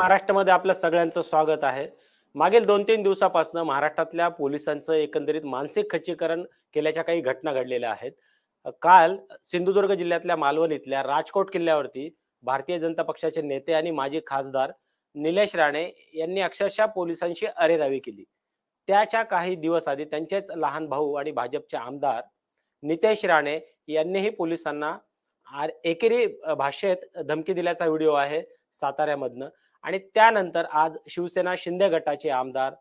महाराष्ट्रामध्ये आपलं सगळ्यांचं स्वागत आहे. मागील दोन तीन दिवसापासून महाराष्ट्रातल्या पोलिसांचं एकंदरीत मानसिक खच्चीकरण केल्याच्या काही घटना घडलेल्या आहेत. काल सिंधुदुर्ग जिल्ह्यातल्या मालवण इथल्या राजकोट किल्ल्यावरती भारतीय जनता पक्षाचे नेते आणि माजी खासदार निलेश राणे यांनी अक्षरशः पोलिसांशी अरेरावी केली. त्याच्या काही दिवस आधी त्यांचेच लहान भाऊ आणि भाजपचे आमदार नितेश राणे यांनीही पोलिसांना एकेरी भाषेत धमकी दिल्याचा व्हिडिओ आहे साताऱ्यामधनं. आणि त्यानंतर आज शिवसेना शिंदे गटाचे आमदार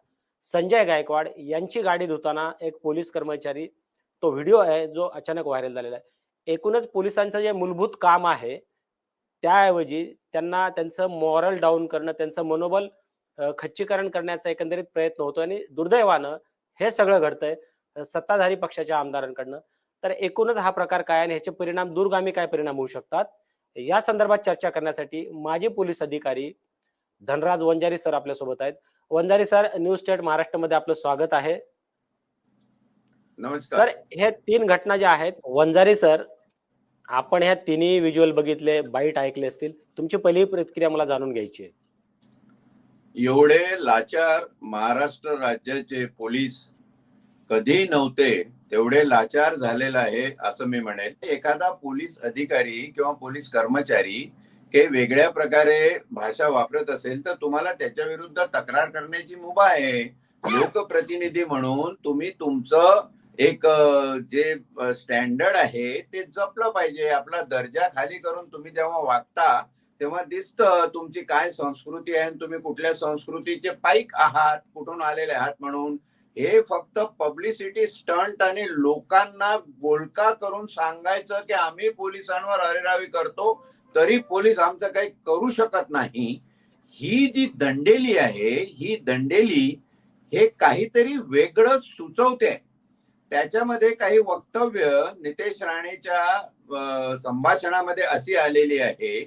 संजय गायकवाड यांची गाडी धुताना एक पोलीस कर्मचारी तो व्हिडिओ आहे जो अचानक व्हायरल झालेला आहे. एकूणच पोलिसांचं जे मूलभूत काम आहे त्याऐवजी त्यांना त्यांचं मॉरल डाऊन करणं त्यांचं मनोबल खच्चीकरण करण्याचा एकंदरीत प्रयत्न होतो आणि दुर्दैवानं हे सगळं घडतंय सत्ताधारी पक्षाच्या आमदारांकडनं. तर एकूणच हा प्रकार काय आणि ह्याचे परिणाम दूरगामी काय परिणाम होऊ शकतात? या संदर्भात चर्चा करण्यासाठी माजी पोलीस अधिकारी धनराज वंजारी सर आपल्यासोबत आहेत. वंजारी सर न्यूज स्टेट महाराष्ट्रामध्ये आपलं स्वागत आहे. नमस्कार. सर हे तीन घटना ज्या आहेत वंजारी सर आपण ह्या तिन्ही व्हिज्युअल बघितले बाईट ऐकले असतील. तुमची पहिली प्रतिक्रिया मला जाणून घ्यायची आहे. एवढे लाचार महाराष्ट्र राज्याचे पोलीस कधी नव्हते तेवढे लाचार झालेलं आहे असं मी म्हणेन. एखादा पोलीस अधिकारी किंवा पोलीस कर्मचारी हे वेगळ्या प्रकारे भाषा वापरत असेल तर तुम्हाला त्याच्या विरुद्ध तक्रार करण्याची मुभा आहे. लोकप्रतिनिधी म्हणून तुम्ही तुमचं एक जे स्टँडर्ड आहे ते जपलं पाहिजे. आपला दर्जा खाली करून तुम्ही जेव्हा वागता तेव्हा दिसतं तुमची काय संस्कृती आहे आणि तुम्ही कुठल्या संस्कृतीचे पाईक आहात कुठून आलेले आहात म्हणून. हे फक्त पब्लिसिटी स्टंट आणि लोकांना बोलका करून सांगायचं की आम्ही पोलिसांवर अरेरावी करतो. तरी पोलीस आमचं काही करू शकत नाही. ही जी दंडेली आहे ही दंडेली हे काहीतरी वेगळं सुचवते. त्याच्यामध्ये काही वक्तव्य नितेश राणेच्या संभाषणामध्ये अशी आलेली आहे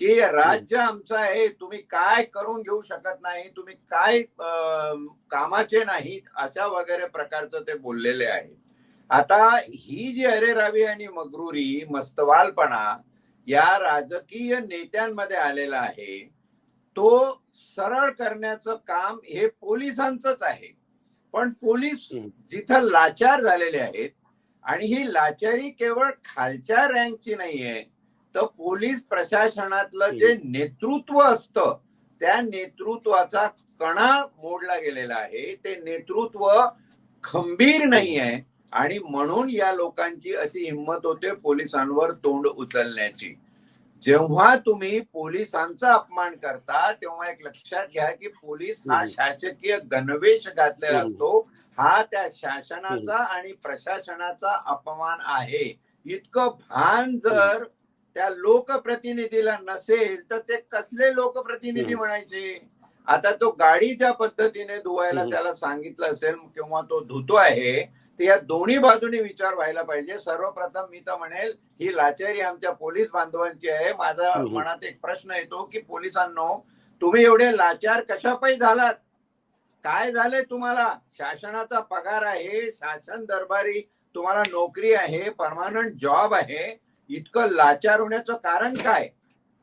की राज्य आमचं आहे तुम्ही काय करून घेऊ शकत नाही तुम्ही काय कामाचे नाहीत अशा वगैरे प्रकारचं ते बोललेले आहे. आता ही जी अरेरावी आणि मगरुरी मस्तवालपणा या राजकीय नेत्यांमध्ये आलेला आहे तो सरळ करण्याचं काम हे पोलिसांचंच आहे. पण पोलीस. जिथं लाचार झालेले आहेत आणि ही लाचारी केवळ खालच्या रँकची नाहीये तर पोलीस प्रशासनातलं जे नेतृत्व असतं त्या नेतृत्वाचा कणा मोडला गेलेला आहे. ते नेतृत्व खंबीर नाही आहे आणि म्हणून या लोकांची अशी हिंमत होते पोलिसांवर तोंड उचलण्याची जेव्हा तुम्ही पोलिसांचा अपमान करता तेव्हा एक लक्षात घ्या की पोलीस हा. शासकीय गणवेश घातलेला. असतो हा त्या शासनाचा आणि प्रशासनाचा अपमान आहे इतकं भान जर त्या लोकप्रतिनिधीला नसेल तर ते कसले लोकप्रतिनिधी. म्हणायचे आता तो गाडी ज्या पद्धतीने धुवायला. त्याला सांगितलं असेल किंवा तो धुतो आहे तर या दोन्ही बाजूनी विचार व्हायला पाहिजे. सर्वप्रथम मी तर म्हणेल ही लाचारी आमच्या पोलीस बांधवांची आहे. माझा. मनात एक प्रश्न येतो की पोलिसांनो तुम्ही एवढे लाचार कशापायी झालात? काय झालंय तुम्हाला? शासनाचा पगार आहे शासन दरबारी तुम्हाला नोकरी आहे परमानंट जॉब आहे. इतकं लाचार होण्याचं कारण काय?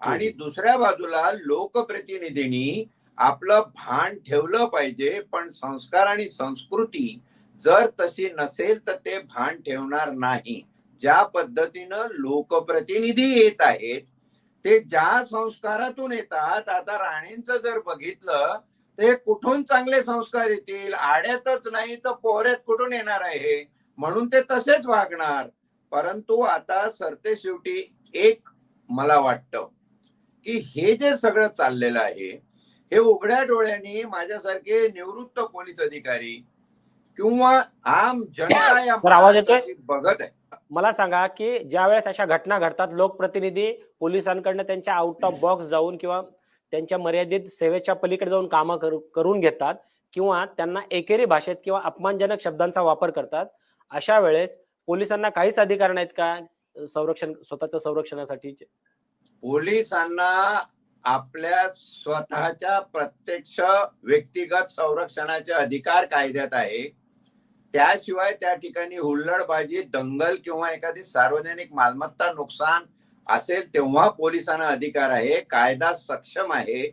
आणि दुसऱ्या बाजूला लोकप्रतिनिधींनी आपलं भान ठेवलं पाहिजे पण संस्कार आणि संस्कृती जर तशी नसेल तर ते भान ठेवणार नाही. ज्या पद्धतीनं लोकप्रतिनिधी येत आहेत ते ज्या संस्कारातून येतात आता राणेंचं जर बघितलं ते कुठून चांगले संस्कार येतील? आड्यातच नाही तर पोहऱ्यात कुठून येणार आहे? म्हणून ते तसेच वागणार. परंतु आता सरते शेवटी एक मला वाटतं की हे जे सगळं चाललेलं आहे हे उघड्या डोळ्यांनी माझ्यासारखे निवृत्त पोलीस अधिकारी किंवा आम जनता या आवाज येतोय? बघत आहे. मला सांगा की ज्या वेळेस अशा घटना घडतात लोकप्रतिनिधी पोलिसांकडनं त्यांच्या आउट ऑफ बॉक्स जाऊन किंवा त्यांच्या मर्यादित सेवेच्या पलीकडे जाऊन कामं करू- करून घेतात किंवा त्यांना एकेरी भाषेत किंवा अपमानजनक शब्दांचा वापर करतात अशा वेळेस पोलिसांना काहीच अधिकार नाहीत का संरक्षण स्वतःच्या संरक्षणासाठी? पोलिसांना आपल्या स्वतःच्या प्रत्यक्ष व्यक्तिगत संरक्षणाचे अधिकार कायद्यात आहे. त्याशिवाय त्या ठिकाणी हुल्लडबाजी दंगल किंवा एखादी सार्वजनिक मालमत्ता नुकसान असेल तेव्हा पोलिसांना अधिकार आहे. कायदा सक्षम आहे.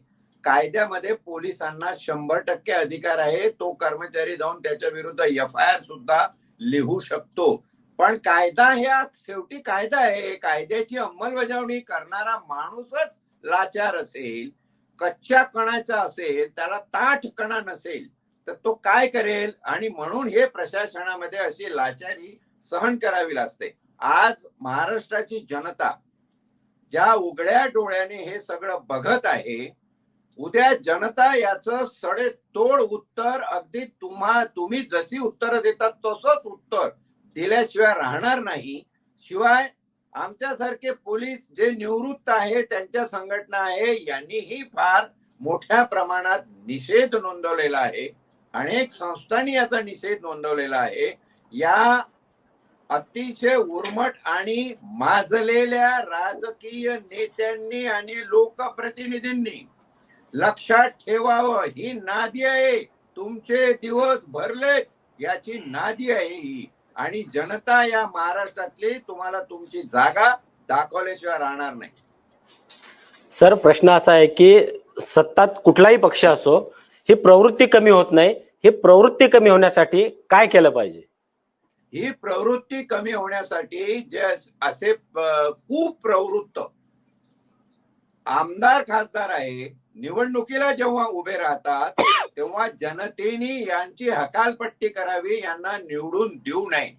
कायद्यामध्ये पोलिसांना शंभर टक्के अधिकार आहे. तो कर्मचारी जाऊन त्याच्या विरुद्ध एफ आय आर सुद्धा लिहू शकतो. पण कायदा ह्या शेवटी कायदा आहे. कायद्याची अंमलबजावणी करणारा माणूसच लाचार असेल कच्च्या कणाचा असेल त्याला ताठ कणा नसेल. तर तो काय करेल? आणि म्हणून हे प्रशासनामध्ये अशी लाचारी सहन करावी लागते. आज महाराष्ट्राची जनता ज्या उघड्या डोळ्याने हे सगळं बघत आहे उद्या जनता याचं सडेतोड उत्तर अगदी तुम्हा तुम्ही जशी उत्तरं देतात तसंच उत्तर दिल्याशिवाय राहणार नाही. शिवाय आमच्यासारखे पोलीस जे निवृत्त आहे त्यांच्या संघटना आहे यांनीही फार मोठ्या प्रमाणात निषेध नोंदवलेला आहे. अनेक संस्थांनी याचा निषेध नोंदवलेला आहे. या अतिशय उर्मट आणि माजलेल्या राजकीय नेत्यांनी आणि लोकप्रतिनिधींनी लक्षात ठेवावं ही नादी आहे. तुमचे दिवस भरले याची नादी आहे ही. आणि जनता या महाराष्ट्रातली तुम्हाला तुमची जागा दाखवल्याशिवाय राहणार नाही. सर प्रश्न असा आहे की सत्तात कुठलाही पक्ष असो ही प्रवृत्ती कमी होत नाही. ही प्रवृत्ती कमी होण्यासाठी काय केलं पाहिजे? ही प्रवृत्ती कमी होण्यासाठी जे असे खूप कुप्रवृत्त आमदार खासदार आहे निवडणुकीला जेव्हा उभे राहतात तेव्हा जनतेने यांची हकालपट्टी करावी यांना निवडून देऊ नये.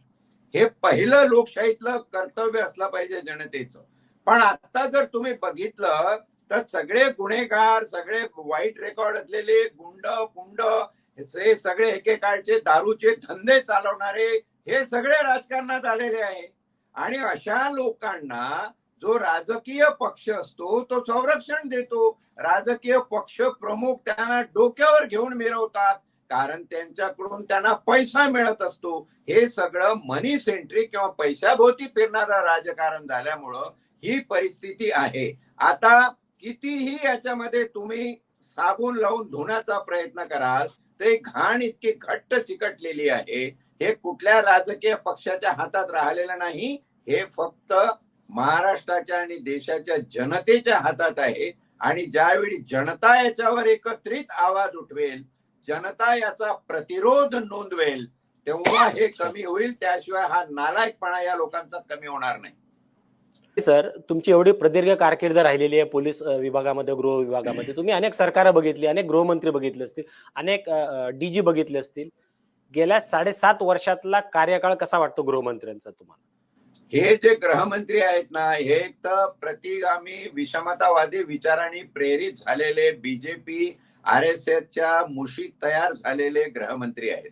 हे पहिलं लोकशाहीतलं कर्तव्य असलं पाहिजे जनतेचं. पण आता जर तुम्ही बघितलं तर सगळे गुन्हेगार सगळे वाईट रेकॉर्ड असलेले गुंड गुंड हे सगळे एकेकाळचे दारूचे धंदे चालवणारे हे सगळे राजकारणात आलेले आहे. आणि अशा लोकांना जो राजकीय पक्ष असतो तो संरक्षण देतो. राजकीय पक्ष प्रमुख त्यांना डोक्यावर घेऊन मिरवतात कारण त्यांच्याकडून त्यांना पैसा मिळत असतो. हे सगळं मनी सेंट्रिक किंवा पैशाभोवती फिरणारं राजकारण झाल्यामुळं ही परिस्थिती आहे. आता कितीही याच्यामध्ये तुम्ही साबून लावून धुण्याचा प्रयत्न कराल ते घाण इतकी घट्ट चिकटलेली आहे. हे कुठल्या राजकीय पक्षाच्या हातात राहिलेलं नाही. हे फक्त महाराष्ट्राच्या आणि देशाच्या जनतेच्या हातात आहे. आणि ज्यावेळी जनता याच्यावर एकत्रित आवाज उठवेल जनता याचा प्रतिरोध नोंदवेल तेव्हा हे कमी होईल. त्याशिवाय हा नालायकपणा या लोकांचा कमी होणार नाही. सर. तुमची एवढी प्रदीर्घ कारकीर्द राहिलेली आहे पोलीस विभागामध्ये गृह विभागामध्ये. तुम्ही अनेक सरकार बघितली अनेक गृहमंत्री बघितले असतील अनेक डीजी बघितले असतील. गेल्या साडेसात वर्षातला कार्यकाळ कसा वाटतो गृहमंत्र्यांचा तुम्हाला? हे जे गृहमंत्री आहेत ना हे एक तर प्रतिगामी विषमतावादी विचारांनी प्रेरित झालेले बीजेपी आर एस एसच्या मुशी तयार झालेले गृहमंत्री आहेत.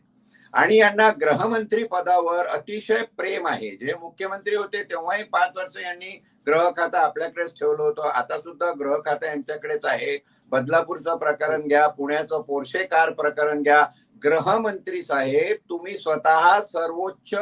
आणि यांना गृहमंत्री पदावर अतिशय प्रेम आहे. जे मुख्यमंत्री होते तेव्हाही पाच वर्ष यांनी ग्रह खातं आपल्याकडेच ठेवलं होतं. आता सुद्धा ग्रह खातं यांच्याकडेच आहे. बदलापूरचं प्रकरण घ्या पुण्याचं पोर्शे कार प्रकरण घ्या. गृहमंत्री साहेब तुम्ही स्वतः सर्वोच्च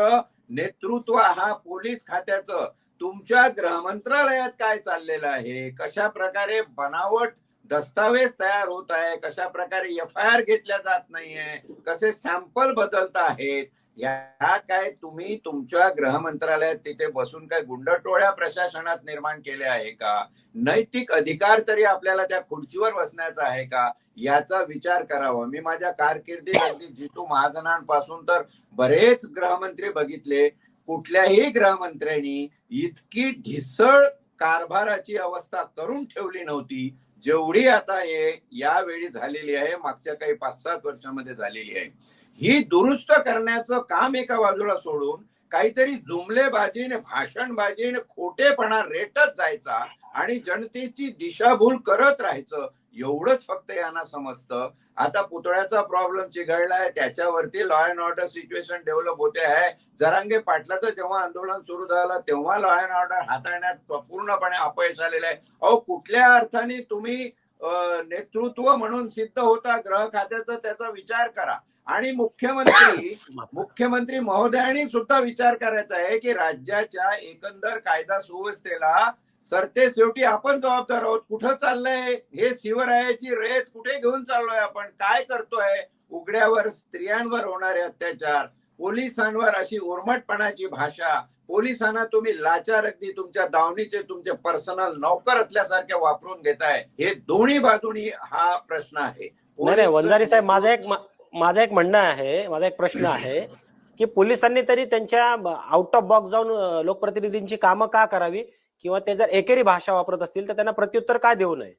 नेतृत्व हा पोलीस खात्याचं. तुमच्या गृहमंत्रालयात काय चाललेलं आहे? कशा प्रकारे बनावट दस्तावेज तयार होत आहे कशा प्रकारे एफ आय आर घेतल्या जात नाहीये कसे सॅम्पल बदलत आहेत या काय तुम्ही तुमच्या गृहमंत्रालयात तिथे बसून काय गुंडटोळ्या प्रशासनात निर्माण केले आहे का? नैतिक अधिकार तरी आपल्याला त्या खुर्चीवर बसण्याचा आहे का? याचा विचार करावा. मी माझ्या कारकिर्दीत अगदी जितू महाजनांपासून तर बरेच गृहमंत्री बघितले. कुठल्याही गृहमंत्र्यांनी इतकी ढिसळ कारभाराची अवस्था करून ठेवली नव्हती. जेवढी आता हे यावेळी झालेली आहे मागच्या काही पाच सात वर्षामध्ये झालेली आहे. ही दुरुस्त करण्याचं काम एका बाजूला सोडून काहीतरी जुमलेबाजीने भाषणबाजीने खोटेपणा रेटत जायचा आणि जनतेची दिशाभूल करत राहायचं एवढंच फक्त यांना समजतं. आता पुतळ्याचा प्रॉब्लेम चिघळलाय त्याच्यावरती law and order situation develop होते आहे. जरांगे पाटलाचं जेव्हा आंदोलन सुरू झालं तेव्हा लॉ अँड ऑर्डर हाताळण्यात पूर्णपणे अपयश आलेलं आहे. अहो कुठल्या अर्थाने तुम्ही नेतृत्व म्हणून सिद्ध होता ग्रह खात्याचा त्याचा विचार करा. आणि मुख्यमंत्री मुख्यमंत्री महोदयांनी सुद्धा विचार करायचा आहे की राज्याच्या एकंदर कायदा सुव्यवस्थेला सरते शेवटी आपण जबाबदार आहोत. कुठं चाललंय? हे शिवरायाची रेत कुठे घेऊन चाललोय आपण? काय करतोय? उघड्यावर स्त्रियांवर होणारे अत्याचार पोलिसांवर अशी उर्मटपणाची भाषा पोलिसांना तुम्ही लाचार अगदी तुमच्या दावणीचे तुमचे पर्सनल नौकर असल्यासारखे वापरून घेताय. हे दोन्ही बाजूनी हा प्रश्न आहे. नाही वंजारी साहेब माझा एक माझा एक म्हणणं आहे माझा एक प्रश्न आहे की पोलिसांनी तरी त्यांच्या आउट ऑफ बॉक्स जाऊन लोकप्रतिनिधींची कामं का करावी? किंवा ते जर एकेरी भाषा वापरत असतील तर त्यांना प्रत्युत्तर का देऊ नये?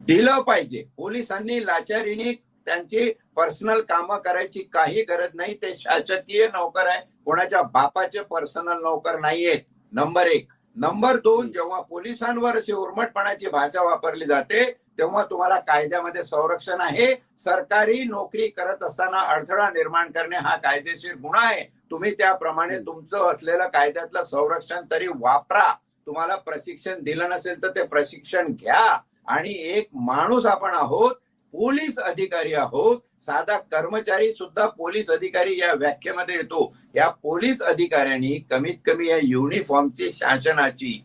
दिलं पाहिजे. पोलिसांनी लाचारीने त्यांची पर्सनल कामं करायची काही गरज नाही. ते शासकीय नोकर आहे. कोणाच्या बापाचे पर्सनल नोकर नाहीयेत. नंबर एक. नंबर दोन जेव्हा पोलिसांवर अशी उर्मटपणाची भाषा वापरली जाते तेव्हा तुम्हाला कायद्यामध्ये संरक्षण आहे. सरकारी नोकरी करत असताना अडथळा निर्माण करणे हा कायदेशीर गुन्हा आहे. तुम्ही त्याप्रमाणे तुमचं असलेलं कायद्यातलं संरक्षण तरी वापरा. तुम्हाला प्रशिक्षण दिलं नसेल तर ते प्रशिक्षण घ्या. आणि एक माणूस आपण आहोत पोलीस अधिकारी आहोत. साधा कर्मचारी सुद्धा पोलीस अधिकारी या व्याख्येमध्ये येतो. या पोलीस अधिकाऱ्यांनी कमीत कमी या युनिफॉर्मची शासनाची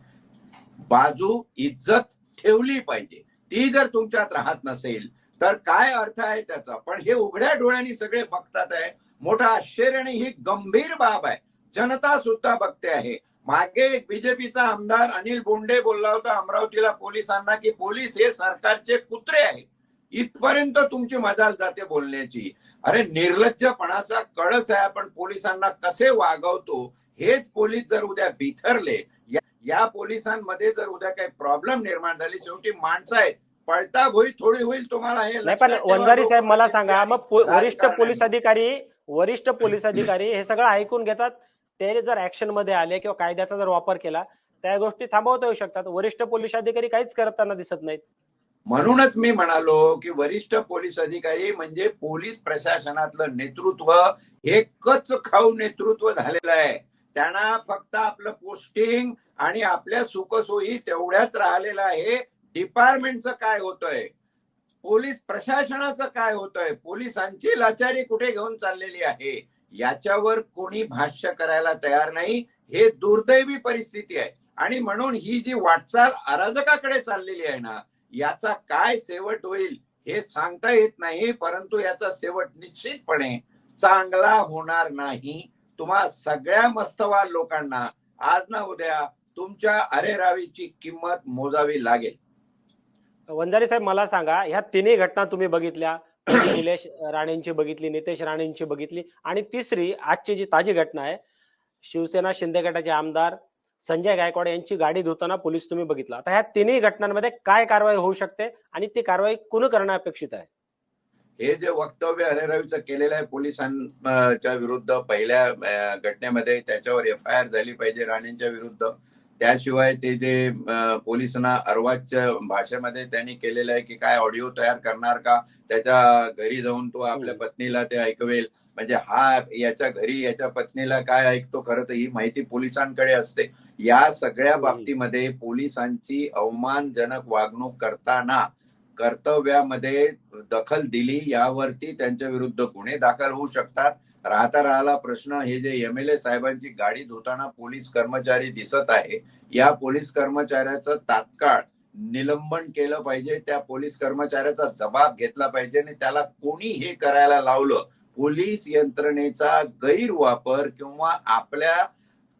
बाजू इज्जत ठेवली पाहिजे. ती जर तुमच्यात राहत नसेल तर काय अर्थ आहे त्याचा? पण हे उघड्या डोळ्यांनी सगळे बघतात आहे. मोठा आश्चर्य आणि ही गंभीर बाब आहे. जनता सुद्धा बघते आहे. मागे एक बीजेपीचा आमदार अनिल बोंडे बोलला होता अमरावतीला पोलिसांना की पोलीस हे सरकारचे कुत्रे आहेत इथपर्यंत तुमची मजाल जाते बोलण्याची अरे निर्लज्जपणाचा कळच आहे आपण पोलिसांना कसे वागवतो हेच पोलीस जर उद्या बिथरले या- या पोलिसांमध्ये जर उद्या काही प्रॉब्लेम निर्माण झाली शेवटी माणसं आहेत पळता भोई थोडी होईल तुम्हाला हे नाही पण. वंजारी साहेब मला सांगा मग वरिष्ठ. पोलीस अधिकारी वरिष्ठ पोलीस अधिकारी हे सगळं ऐकून घेतात ते जर ऍक्शनमध्ये आले किंवा कायद्याचा जर वापर केला त्या गोष्टी थांबवता येऊ शकतात. वरिष्ठ पोलीस अधिकारी काहीच करताना दिसत नाहीत. म्हणूनच मी म्हणालो की वरिष्ठ पोलीस अधिकारी म्हणजे पोलीस प्रशासनातलं नेतृत्व हे कच खाऊ नेतृत्व झालेलं आहे. त्यांना फक्त आपलं पोस्टिंग आणि आपल्या सुखसोयी तेवढ्यात राहिलेलं आहे. डिपार्टमेंटचं काय होतंय? पोलीस प्रशासनाचं काय होतंय? पोलिसांची लाचारी कुठे घेऊन चाललेली आहे? याच्यावर कोणी भाष्य करायला तयार नाही. हे दुर्दैवी परिस्थिती आहे. आणि म्हणून ही जी वाटचाल अराजकाकडे चाललेली आहे ना याचा काय शेवट होईल हे सांगता येत नाही परंतु याचा शेवट निश्चितपणे चांगला होणार नाही. तुम्हा सगळ्या मस्तवाल लोकांना आज ना उद्या तुमच्या अरेरावीची किंमत मोजावी लागेल. वंजारी साहेब मला सांगा ह्या तिन्ही घटना तुम्ही बघितल्या निलेश राणेंची बघितली नितेश राणेंची बघितली. आणि तिसरी आजची जी ताजी घटना आहे शिवसेना शिंदे गटाचे आमदार संजय गायकवाड यांची गाडी धुताना पोलीस तुम्ही बघितला. आता ह्या तिन्ही घटनांमध्ये काय कारवाई होऊ शकते आणि ती कारवाई कुणी करणं अपेक्षित आहे? हे जे वक्तव्य हरेरावीचं केलेलं आहे पोलिसांच्या विरुद्ध पहिल्या घटनेमध्ये त्याच्यावर एफ आय आर झाली पाहिजे राणेंच्या विरुद्ध. त्याशिवाय ते जे पोलिसांना अर्वाच्या भाषेमध्ये त्यांनी केलेलं आहे की काय ऑडिओ तयार करणार का त्याच्या घरी जाऊन तो आपल्या. पत्नीला ते ऐकवेल म्हणजे हा याच्या घरी याच्या पत्नीला काय ऐकतो खरं तर ही माहिती पोलिसांकडे असते या सगळ्या. बाबतीमध्ये पोलिसांची अवमानजनक वागणूक करताना कर्तव्यामध्ये दखल दिली यावरती त्यांच्या विरुद्ध गुन्हे दाखल होऊ शकतात राहता राहिला प्रश्न हे जे एम एल ए साहेबांची गाडी धुताना पोलीस कर्मचारी दिसत आहे या पोलीस कर्मचाऱ्याचं तात्काळ निलंबन केलं पाहिजे त्या पोलीस कर्मचाऱ्याचा जबाब घेतला पाहिजे आणि त्याला कोणी हे करायला लावलं? पोलीस यंत्रणेचा गैरवापर किंवा आपल्या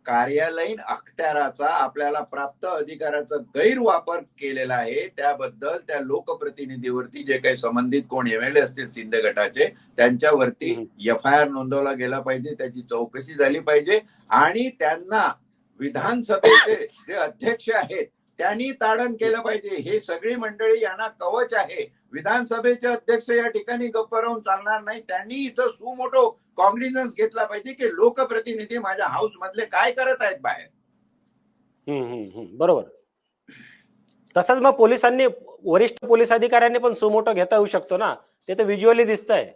कार्यालयीन अखत्याराचा आपल्याला प्राप्त अधिकाराचा गैरवापर केलेला आहे. त्याबद्दल त्या लोकप्रतिनिधीवरती जे काही संबंधित कोण एम एल ए असतील शिंदे गटाचे त्यांच्यावरती. एफ आय आर नोंदवला गेला पाहिजे त्याची चौकशी झाली पाहिजे आणि त्यांना विधानसभेचे जे अध्यक्ष आहेत त्यांनी ताडण केलं पाहिजे. हे सगळी मंडळी यांना कवच आहे. विधानसभेचे अध्यक्ष या ठिकाणी गप्प राहून चालणार नाही. त्यांनी इथं सुमोठो कॉम्बिनेन्स घेतला पाहिजे की लोकप्रतिनिधी माझ्या हाऊस मधले काय करत आहेत बाहेर. बरोबर. तसंच मग पोलिसांनी वरिष्ठ पोलीस अधिकाऱ्यांनी पण सुमोटो घेता येऊ शकतो ना? ते तर व्हिज्युअली दिसतंय.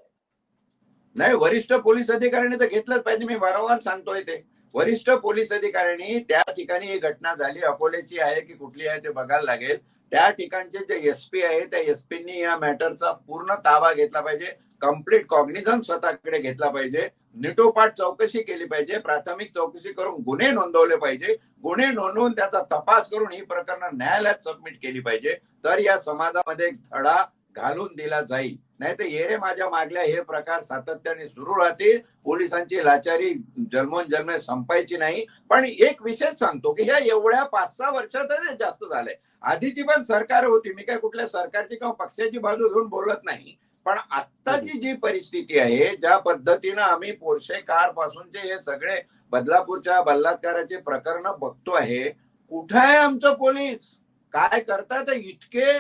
नाही वरिष्ठ पोलीस अधिकाऱ्यांनी तर घेतलंच पाहिजे. मी वारंवार सांगतोय ते. वरिष्ठ पोलीस अधिकाऱ्यांनी त्या ठिकाणी ही घटना झाली. अकोल्याची आहे की कुठली आहे ते बघायला लागेल. त्या ठिकाणचे जे एसपी आहे त्या एसपींनी या मॅटरचा पूर्ण ताबा घेतला पाहिजे. कंप्लीट कॉग्निझन स्वतःकडे घेतला पाहिजे. निटोपाट चौकशी केली पाहिजे. प्राथमिक चौकशी करून गुन्हे नोंदवले पाहिजे. गुन्हे नोंदवून त्याचा तपास करून ही प्रकरण न्यायालयात सबमिट केली पाहिजे. तर या समाजामध्ये एक धडा घालून दिला जाईल. नाही तर ये माझ्या मागल्या हे प्रकार सातत्याने सुरू राहतील. पोलिसांची लाचारी जन्मोन जन्म संपायची नाही. पण एक विशेष सांगतो की ह्या एवढ्या पाच सहा वर्षातच जास्त झालंय. आधीची पण सरकार होती. मी काय कुठल्या सरकारची किंवा पक्षाची बाजू घेऊन बोलत नाही. पण आत्ताची जी परिस्थिती आहे ज्या पद्धतीनं आम्ही पोरशे कार पासूनचे हे सगळे बदलापूरच्या बलात्काराचे प्रकरण बघतो आहे कुठं आहे आमचं पोलीस? काय करतात इतके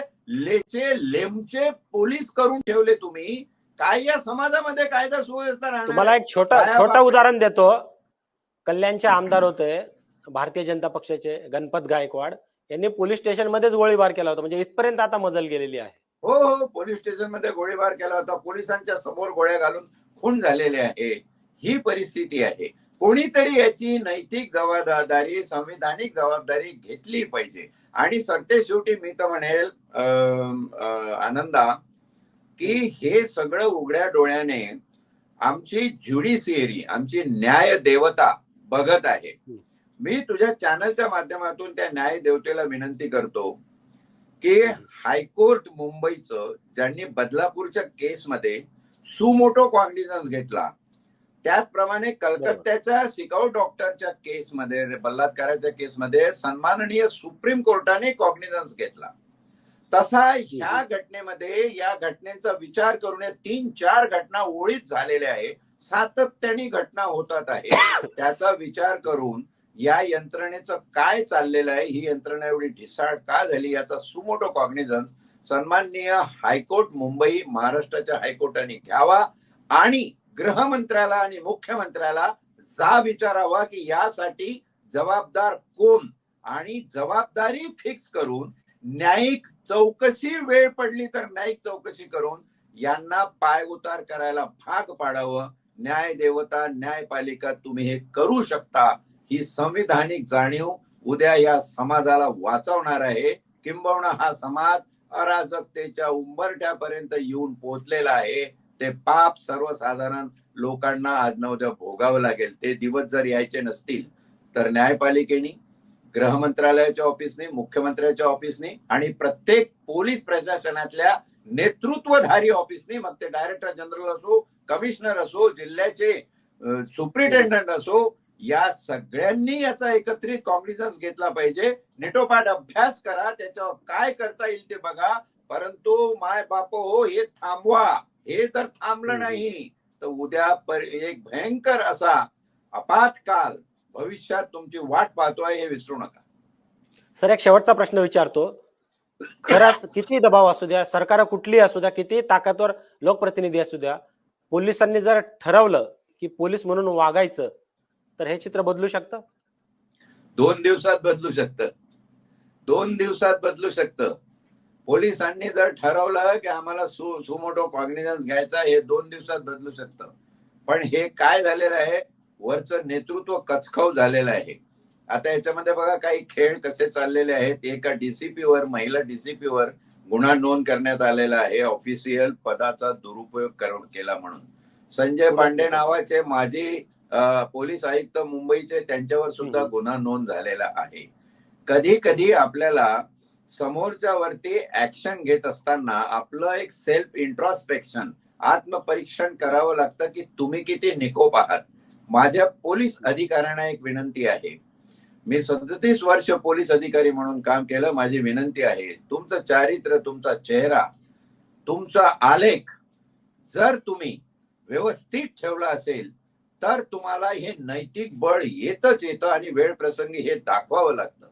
लेचे लेमचे पोलीस करून ठेवले तुम्ही. काय या समाजामध्ये कायदा सुव्यवस्था राहणार तुम्हाला एक छोटा छोटा उदाहरण देतो. कल्याणचे आमदार होते भारतीय जनता पक्षाचे गणपत गायकवाड यांनी पोलीस स्टेशन मध्येच गोळीबार केला होता. म्हणजे इथपर्यंत आता मजल गेलेली आहे. हो हो पोलीस स्टेशनमध्ये गोळीबार केला होता. पोलिसांच्या समोर गोळ्या घालून खून झालेले आहे. ही परिस्थिती आहे. कोणीतरी याची नैतिक जबाबदारी संविधानिक जबाबदारी घेतली पाहिजे. आणि सरते शेवटी मी तर म्हणेल आनंदा की हे सगळं उघड्या डोळ्याने आमची ज्युडिशियरी आमची न्याय देवता बघत आहे. मी तुझ्या चॅनलच्या माध्यमातून त्या न्याय देवतेला विनंती करतो की हायकोर्ट मुंबईचं ज्यांनी बदलापूरच्या केसमध्ये सुमोटो कॉग्निझन्स घेतला त्याचप्रमाणे कलकत्त्याच्या शिकाऊ डॉक्टरच्या केसमध्ये बलात्काराच्या केसमध्ये सन्माननीय सुप्रीम कोर्टाने कॉग्निझन्स घेतला. तसा ह्या घटनेमध्ये या घटनेचा विचार करून या तीन चार घटना ओळीत झालेल्या आहे सातत्याने घटना होतात आहे त्याचा विचार करून या यंत्रणेचं काय चाललेलं आहे? ही यंत्रणा एवढी ढिसाळ का झाली? याचा सुमोटो कॉग्निझन्स सन्माननीय हायकोर्ट मुंबई महाराष्ट्राच्या हायकोर्टाने घ्यावा आणि गृहमंत्र्याला आणि मुख्यमंत्र्याला जा विचारावा की यासाठी जबाबदार कोण? आणि जबाबदारी फिक्स करून न्यायिक चौकशी वेळ पडली तर न्यायिक चौकशी करून यांना पाय उतार करायला भाग पाडावं. न्याय देवता न्यायपालिका तुम्ही हे करू शकता. ही संविधानिक जाणीव उद्या या समाजाला वाचवणार आहे. किंबहुना हा समाज अराजकतेच्या उंबरठ्यापर्यंत येऊन पोहोचलेला आहे. ते पाप सर्वसाधारण लोकांना आज न उद्या भोगावं लागेल. ते दिवस जर यायचे नसतील तर न्यायपालिकेने गृह मंत्रालयाच्या ऑफिसने मुख्यमंत्र्याच्या ऑफिसने आणि प्रत्येक पोलीस प्रशासनातल्या नेतृत्वधारी ऑफिसने मग ते डायरेक्टर जनरल असो कमिशनर असो जिल्ह्याचे सुप्रिटेंडंट असो या सगळ्यांनी याचा एकत्रित कॉग्निझन्स घेतला पाहिजे. नेटोपाट अभ्यास करा त्याच्यावर काय करता येईल ते बघा. परंतु माय बाप हो हे थांबवा. हे जर थांबलं. नाही तर उद्या पर- एक भयंकर असा अपातकाल भविष्यात तुमची वाट पाहतोय हे विसरू नका. सर एक शेवटचा प्रश्न विचारतो. खरंच किती दबाव असू द्या सरकार कुठली असू द्या किती ताकदवर लोकप्रतिनिधी असू द्या पोलिसांनी जर ठरवलं की पोलीस म्हणून वागायचं तर हे चित्र बदलू शकतं? दोन दिवसात बदलू शकतं. दोन दिवसात बदलू शकतं. पोलिसांनी जर ठरवलं की आम्हाला सु सुमोटो कॉग्निझन्स घ्यायचा हे दोन दिवसात बदलू शकतं. पण हे काय झालेलं आहे? वरचं नेतृत्व कचखव झालेलं आहे. आता याच्यामध्ये बघा काही खेळ कसे चाललेले आहेत. एका डीसीपी वर महिला डीसीपी वर गुन्हा नोंद करण्यात आलेला आहे. ऑफिशियल पदाचा दुरुपयोग करून केला म्हणून. संजय पांडे नावाचे माजी पोलीस आयुक्त मुंबईचे त्यांच्यावर सुद्धा. गुन्हा नोंद झालेला आहे. कधी कधी आपल्याला समोरच्या वरती ऍक्शन घेत असताना आपलं एक सेल्फ इंट्रॉस्पेक्शन आत्मपरीक्षण करावं लागतं की तुम्ही किती निकोप आहात. माझ्या पोलीस अधिकाऱ्यांना एक विनंती आहे. मी सदतीस वर्ष पोलीस अधिकारी म्हणून काम केलं. माझी विनंती आहे तुमचं चारित्र्य तुमचा चेहरा तुमचा आलेख जर तुम्ही व्यवस्थित ठेवला असेल तर तुम्हाला हे नैतिक बळ येतच येतं आणि वेळ प्रसंगी हे दाखवावं लागतं.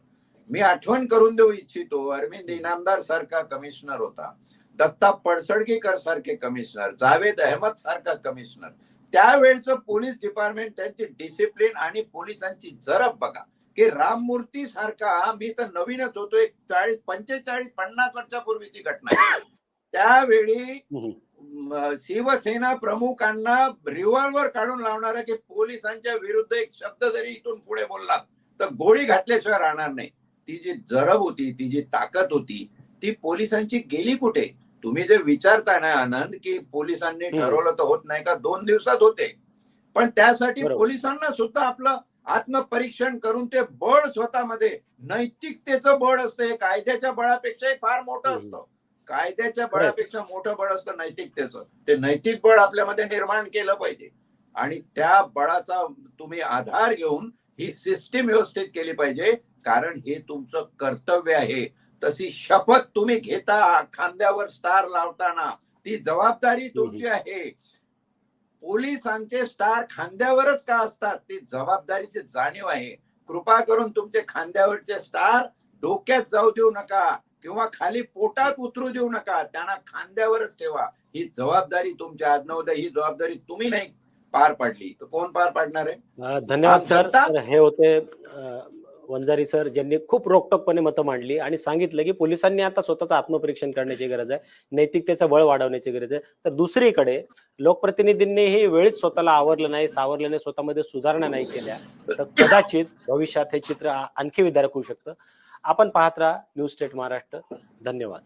मी आठवण करून देऊ इच्छितो अरविंद इनामदार सारखा कमिशनर होता. दत्ता पडसडगीकर सारखे कमिशनर जावेद अहमद सारखा कमिशनर. त्यावेळचं पोलीस डिपार्टमेंट त्यांची डिसिप्लिन आणि पोलिसांची जरब बघा. की राममूर्ती सारखा मी तर नवीनच होतो एक चाळीस पंचेचाळीस पन्नास वर्षापूर्वीची घटना त्यावेळी शिवसेना प्रमुखांना रिव्हॉल्वर काढून लावणारा की पोलिसांच्या विरुद्ध एक शब्द जरी इथून पुढे बोलला तर गोळी घातल्याशिवाय राहणार नाही ती जी जरब होती ती जी ताकद होती ती पोलिसांची गेली कुठे तुम्ही जे विचारताय ना आनंद की पोलिसांनी. ठरवलं तर होत नाही का दोन दिवसात होते पण त्यासाठी. पोलिसांना सुद्धा आपलं आत्मपरीक्षण करून ते बळ स्वतःमध्ये नैतिकतेचं बळ असतं हे कायद्याच्या बळापेक्षाही फार मोठं. असतं कायद्याच्या बळापेक्षा मोठं बळ असतं नैतिकतेचं ते नैतिक बळ आपल्यामध्ये निर्माण केलं पाहिजे. आणि त्या बळाचा तुम्ही आधार घेऊन ही सिस्टीम व्यवस्थित केली पाहिजे. कारण हे तुमचं कर्तव्य आहे. तशी शपथ तुम्ही घेता खांद्यावर स्टार लावताना. ती जबाबदारी तुमची आहे. पोलिसांचे स्टार खांद्यावरच का असतात? ती जबाबदारीची जाणीव आहे. कृपा करून तुमचे खांद्यावरचे स्टार डोक्यात जाऊ देऊ नका. किंवा खाली पोटात उतरू देऊ नका. त्यांना खांद्यावरच ठेवा. ही जबाबदारी तुमच्या आज्ञावद्या ही जबाबदारी तुम्ही नाही पार पाडली. तर कोण पार पाडणार आहे? धन्यवाद आज सर. हे होते वंजारी सर ज्यांनी खूप रोखटोकपणे मतं मांडली आणि सांगितलं की पोलिसांनी आता स्वतःचं आत्मपरीक्षण करण्याची गरज आहे नैतिकतेचं बळ वाढवण्याची गरज आहे. तर दुसरीकडे लोकप्रतिनिधींनीही वेळीच स्वतःला आवरलं नाही सावरलं नाही स्वतःमध्ये सुधारणा नाही केल्या. तर कदाचित भविष्यात हे चित्र आणखी विदारक होऊ शकतं. आपण पाहत राहा न्यूज स्टेट महाराष्ट्र. धन्यवाद.